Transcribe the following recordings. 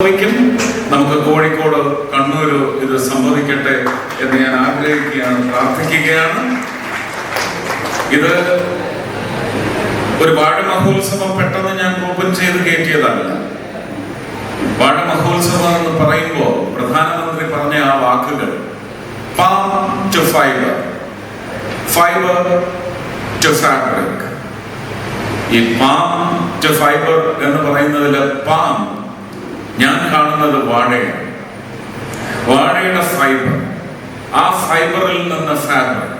സംഭവിക്കും. നമുക്ക് കോഴിക്കോട് കണ്ണൂര് ഇത് സംഭവിക്കട്ടെ എന്ന് ഞാൻ ആഗ്രഹിക്കുകയാണ് പ്രാർത്ഥിക്കുകയാണ്. ഇത് ഒരു വാഴമഹോത്സവം പെട്ടെന്ന് ഞാൻ ഓപ്പൺ ചെയ്ത് കയറ്റിയതല്ല. വാഴമഹോത്സവം എന്ന് പറയുമ്പോൾ പ്രധാനമന്ത്രി പറഞ്ഞ ആ വാക്കുകൾ palm to fibre fibre to fabric ഈ പാം ടു ഫൈബർ എന്ന് പറയുന്നതിൽ പാം ഞാൻ കാണുന്നത് വാഴയാണ്. വാഴയുടെ ഫൈബർ ആ ഫൈബറിൽ നിന്ന് ഫാബ്രിക്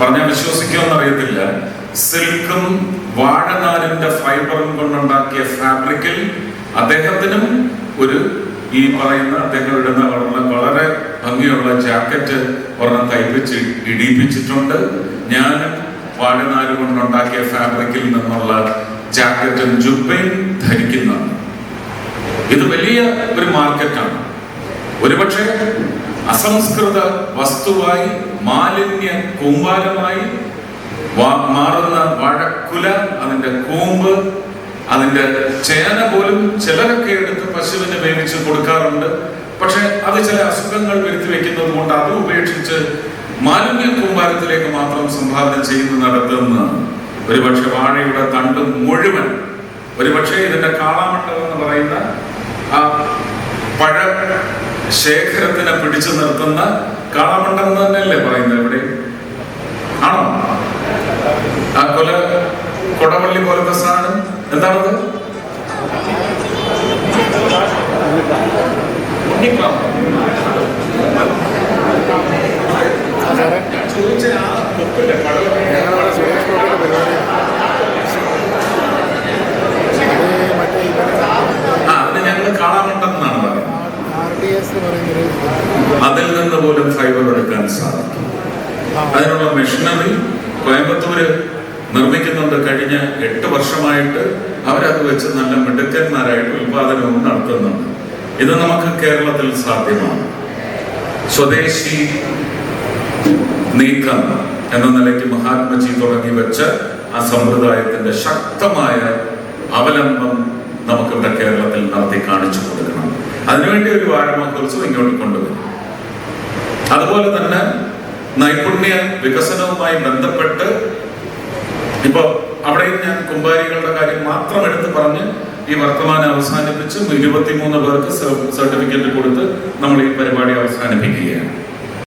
പറഞ്ഞാൽ വിശ്വസിക്കുമെന്ന് അറിയത്തില്ല സിൽക്കും വാഴനാരിന്റെ ഫൈബറും കൊണ്ടുണ്ടാക്കിയ ഫാബ്രിക്കിൽ അദ്ദേഹത്തിനും ഒരു ഈ പറയുന്ന അദ്ദേഹം ഇടുന്ന വളരെ ഭംഗിയുള്ള ജാക്കറ്റ് ഒരെണ്ണം തയ്പ്പിച്ച് ഇടിപ്പിച്ചിട്ടുണ്ട് ഞാനും വാഴനാര് കൊണ്ടുണ്ടാക്കിയ ഫാബ്രിക്കിൽ നിന്നുള്ള ജാക്കറ്റും ജുബയും ധരിക്കുന്നുണ്ട് ഇത് വലിയ ഒരു മാർക്കറ്റാണ്. ഒരുപക്ഷെ അസംസ്കൃത വസ്തുവായി മാലിന്യ കൂമ്പാരമായി മാറുന്ന വാഴക്കുല അതിന്റെ കൂമ്പ് അതിന്റെ ചേന പോലും ചിലരൊക്കെ എടുത്ത് പശുവിന് വേവിച്ച് കൊടുക്കാറുണ്ട്. പക്ഷെ അത് ചില അസുഖങ്ങൾ വരുത്തി വെക്കുന്നത് കൊണ്ട് അത് ഉപേക്ഷിച്ച് മാലിന്യ കൂമ്പാരത്തിലേക്ക് മാത്രം സംഭാവന ചെയ്യുന്ന നടത്തുന്ന ഒരുപക്ഷെ വാഴയുടെ തണ്ട് മുഴുവൻ ഒരുപക്ഷെ ഇതിന്റെ കാളാമണ്ഡലം എന്ന് പറയുന്ന ആ പഴ ശേഖരത്തിനെ പിടിച്ചു നിർത്തുന്ന കാളമണ്ഡം തന്നെയല്ലേ പറയുന്നത് ഇവിടെ ആണോ ആ കൊല കൊടവള്ളി പോലത്തെ സാധനം എന്താണത് ഉണ്ണിക്കാമ്പ്. ഞാൻ ചോദിച്ച ആ കൊക്കില്ലേ, പടവലങ്ങ. അതിൽ നിന്ന് പോലും ഫൈബർ എടുക്കാൻ സാധിക്കും. അതിനുള്ള മെഷീനറി കോയമ്പത്തൂര് നിർമ്മിക്കുന്നുണ്ട്. കഴിഞ്ഞ എട്ട് വർഷമായിട്ട് അവരത് വെച്ച് നല്ല മിടുക്കന്മാരായിട്ട് ഉൽപാദനവും നടത്തുന്നുണ്ട്. ഇത് നമുക്ക് കേരളത്തിൽ സാധ്യമാണ്. സ്വദേശി നീക്കം എന്ന നിലയ്ക്ക് മഹാത്മജി തുടങ്ങി വെച്ച ആ സമ്പ്രദായത്തിന്റെ ശക്തമായ അവലംബം നമുക്കിവിടെ കേരളത്തിൽ നടത്തി കാണിച്ചു കൊടുക്കണം. അതിനുവേണ്ടി ഒരു വാഴ മഹോത്സവം ഇങ്ങോട്ട് കൊണ്ടുവരും. അതുപോലെ തന്നെ നൈപുണ്യ വികസനവുമായി ബന്ധപ്പെട്ട് ഇപ്പൊ അവിടെയും ഞാൻ കുമ്പാരികളുടെ കാര്യം മാത്രം എടുത്ത് പറഞ്ഞ് ഈ വർത്തമാനം അവസാനിപ്പിച്ച് ഇരുപത്തിമൂന്ന് പേർക്ക് സർട്ടിഫിക്കറ്റ് കൊടുത്ത് നമ്മൾ ഈ പരിപാടി അവസാനിപ്പിക്കുകയാണ്.